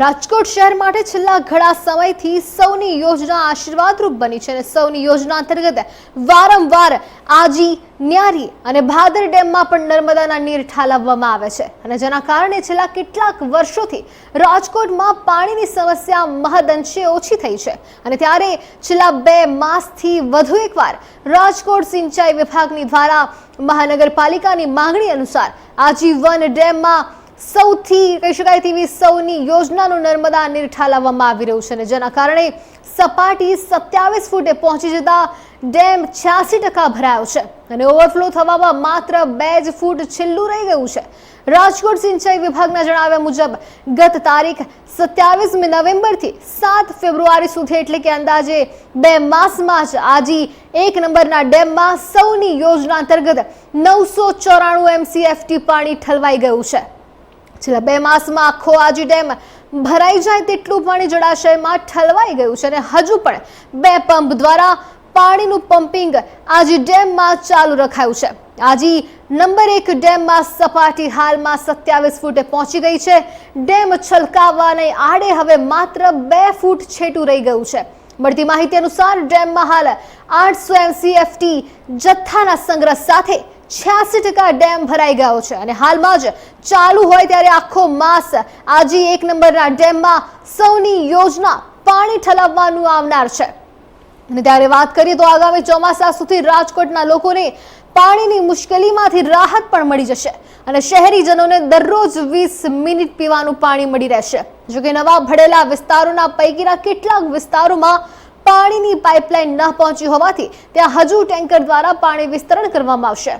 રાજકોટ શહેર માટે છેલ્લા ઘણા સમયથી સૌની યોજના આશીર્વાદરૂપ બની છે અને સૌની યોજના અંતર્ગત વારંવાર આજી, ન્યારી અને ભાદર ડેમમાં પણ નર્મદાના નીર ઠાલવવામાં આવે છે. અને જેના કારણે છેલ્લા કેટલાક વર્ષોથી રાજકોટમાં પાણીની સમસ્યા મહદઅંશે ઓછી થઈ છે. અને ત્યારે છેલ્લા બે માસથી વધુ એકવાર રાજકોટ સિંચાઈ વિભાગની દ્વારા મહાનગરપાલિકાની માંગણી અનુસાર આજીવન ડેમમાં સૌથી કહી શકાય તેવી સૌની યોજનાનું નર્મદા નિરઠા ઠાલવવામાં આવી રહ્યું છે અને જેના કારણે સપાટી સત્યાવીસ ફૂટે પહોંચી જતા ડેમ છ્યાસી ટકા ભરાયો છે અને ઓવરફ્લો થવામાં માત્ર બે જ ફૂટ છેલ્લું રહી ગયું છે. રાજકોટ સિંચાઈ વિભાગના જણાવ્યા મુજબ, ગત તારીખ સત્યાવીસમી નવેમ્બરથી સાત ફેબ્રુઆરી સુધી એટલે કે અંદાજે બે માસમાં જ આજી એક નંબરના ડેમમાં સૌની યોજના અંતર્ગત નવસો ચોરાણું એમસીએફટી પાણી ઠલવાઈ ગયું છે. છેલ્લા બે માસમાં આખો આજી ડેમ ભરાઈ જાય તેટલું પાણી જળાશયમાં ઠલવાઈ ગયું છે અને હજુ પણ બે પંપ દ્વારા પાણીનું પમ્પિંગ આજી ડેમમાં ચાલુ રખાયું છે. આજી નંબર એક ડેમમાં સપાટી હાલમાં સત્યાવીસ ફૂટે પહોંચી ગઈ છે. ડેમ છલકાવવાને આડે હવે માત્ર બે ફૂટ છેટું રહી ગયું છે. મળતી માહિતી અનુસાર ડેમમાં હાલ આઠસો એમસીએફટી જથ્થાના સંગ્રહ સાથે છ્યાસી ટકા ડેમ ભરાઈ ગયો છે અને હાલમાં જ ચાલુ હોય ત્યારે આખો માસ આજે એક નંબરના ડેમમાં સૌની યોજના પાણી ઠલાવવાનું આવનાર છે. અને ત્યારે વાત કરીએ તો આગામી ચોમાસા સુધી રાજકોટના લોકોને પાણીની મુશ્કેલીમાંથી રાહત પણ મળી જશે અને શહેરીજનોને દરરોજ વીસ મિનિટ પીવાનું પાણી મળી રહેશે. જોકે નવા ભળેલા વિસ્તારોના પૈકીના કેટલાક વિસ્તારોમાં પાણીની પાઇપલાઇન ન પહોંચી હોવાથી ત્યાં હજુ ટેન્કર દ્વારા પાણી વિસ્તરણ કરવામાં આવશે.